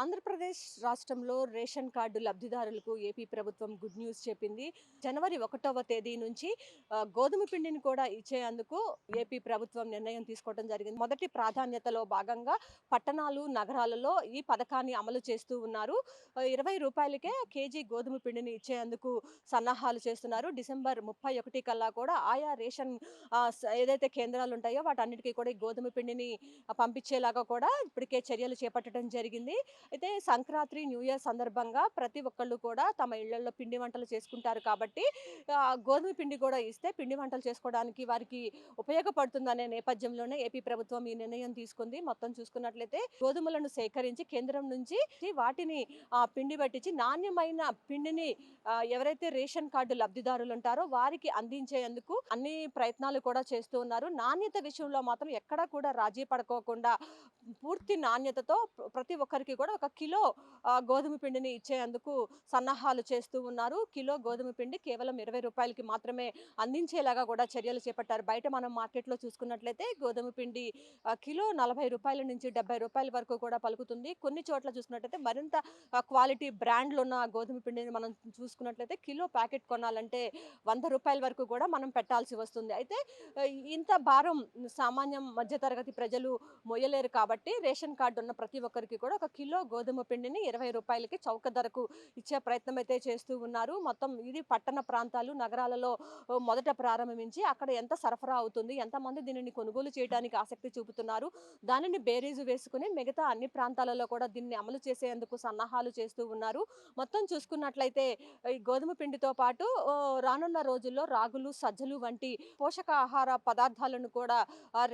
ఆంధ్రప్రదేశ్ రాష్ట్రంలో ration card లబ్ధిదారులకు AP ప్రభుత్వం గుడ్ న్యూస్ చెప్పింది. జనవరి ఒకటవ తేదీ నుంచి గోధుమ పిండిని కూడా ఇచ్చేందుకు ఏపీ ప్రభుత్వం నిర్ణయం తీసుకోవడం జరిగింది. మొదటి ప్రాధాన్యతలో భాగంగా పట్టణాలు నగరాలలో ఈ పథకాన్ని అమలు చేస్తూ ఉన్నారు. ఇరవై రూపాయలకే కేజీ గోధుమ పిండిని ఇచ్చేందుకు సన్నాహాలు చేస్తున్నారు. డిసెంబర్ ముప్పై ఒకటి కల్లా కూడా ఆయా రేషన్ ఏదైతే కేంద్రాలు ఉంటాయో వాటన్నిటికీ కూడా ఈ గోధుమ పిండిని పంపించేలాగా కూడా ఇప్పటికే చర్యలు చేపట్టడం జరిగింది. అయితే సంక్రాంతి న్యూ ఇయర్ సందర్భంగా ప్రతి ఒక్కళ్ళు కూడా తమ ఇళ్ళలో పిండి వంటలు చేసుకుంటారు కాబట్టి గోధుమ పిండి కూడా ఇస్తే పిండి వంటలు చేసుకోవడానికి వారికి ఉపయోగపడుతుందనే నేపథ్యంలోనే ఏపీ ప్రభుత్వం ఈ నిర్ణయం తీసుకుంది. మొత్తం చూసుకున్నట్లయితే గోధుమలను సేకరించి కేంద్రం నుంచి వాటిని ఆ, పిండి పట్టించి నాణ్యమైన పిండిని ఎవరైతే రేషన్ కార్డు లబ్ధిదారులు ఉంటారో వారికి అందించేందుకు అన్ని ప్రయత్నాలు కూడా చేస్తూ ఉన్నారు. నాణ్యత విషయంలో మాత్రం ఎక్కడా కూడా రాజీ పడుకోకుండా పూర్తి నాణ్యతతో ప్రతి ఒక్కరికి కూడా ఒక కిలో గోధుమ పిండిని ఇచ్చేందుకు సన్నాహాలు చేస్తూ ఉన్నారు. కిలో గోధుమ పిండి కేవలం ఇరవై రూపాయలకి మాత్రమే అందించేలాగా కూడా చర్యలు చేపట్టారు. బయట మనం మార్కెట్లో చూసుకున్నట్లయితే గోధుమ పిండి కిలో నలభై రూపాయల నుంచి డెబ్బై రూపాయల వరకు కూడా పలుకుతుంది. కొన్ని చోట్ల చూసుకున్నట్లయితే మరింత క్వాలిటీ బ్రాండ్లు ఉన్న గోధుమ పిండిని మనం చూసుకున్నట్లయితే కిలో ప్యాకెట్ కొనాలంటే వంద రూపాయల వరకు కూడా మనం పెట్టాల్సి వస్తుంది. అయితే ఇంత భారం సామాన్యం మధ్యతరగతి ప్రజలు మొయ్యలేరు కాబట్టి రేషన్ కార్డు ఉన్న ప్రతి ఒక్కరికి కూడా ఒక కిలో గోధుమ పిండిని ఇరవై రూపాయలకి చౌక ధరకు ఇచ్చే ప్రయత్నం అయితే చేస్తూ ఉన్నారు. మొత్తం ఇది పట్టణ ప్రాంతాలు నగరాలలో మొదట ప్రారంభించి అక్కడ ఎంత సరఫరా అవుతుంది ఎంతమంది దీనిని కొనుగోలు చేయడానికి ఆసక్తి చూపుతున్నారు దానిని బేరీజు వేసుకుని మిగతా అన్ని ప్రాంతాలలో కూడా దీన్ని అమలు చేసేందుకు సన్నాహాలు చేస్తూ ఉన్నారు. మొత్తం చూసుకున్నట్లయితే ఈ గోధుమ పిండితో పాటు రానున్న రోజుల్లో రాగులు సజ్జలు వంటి పోషకాహార పదార్థాలను కూడా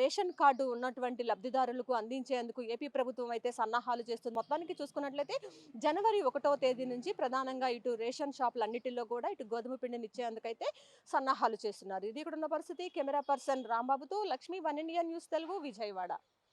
రేషన్ కార్డు ఉన్నటువంటి లబ్ధిదారులకు అందించేందుకు ఏపీ ప్రభుత్వం అయితే సన్నాహాలు చేస్తుంది. మొత్తానికి చూసుకున్నట్లయితే జనవరి ఒకటో తేదీ నుంచి ప్రధానంగా ఇటు రేషన్ షాపులన్నిటిలో కూడా ఇటు గోధుమ పిండిని ఇచ్చేందుకైతే సన్నాహాలు చేస్తున్నారు. ఇది ఇక్కడ ఉన్న పరిస్థితి. Camera person రాంబాబుతో Lakshmi one India news Telugu Vijayawada.